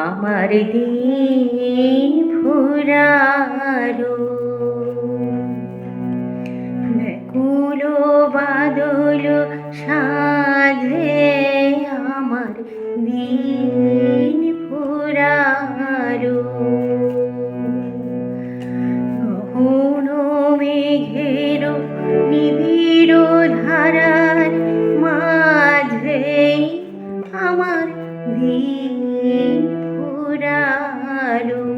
আমার দিন ফুরারো কুলো বাদল সাধে আমার দিন। പാടും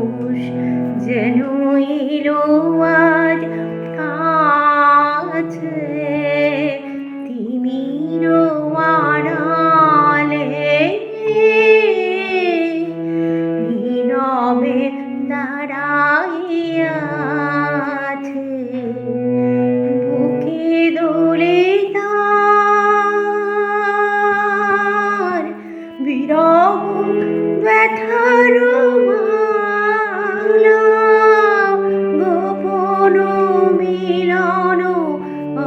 গোপন মিলন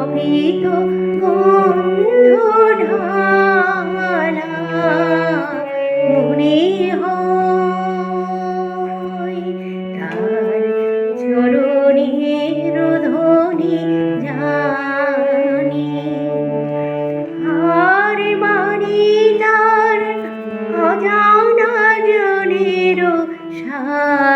অভিত গঙ্গা। 嗯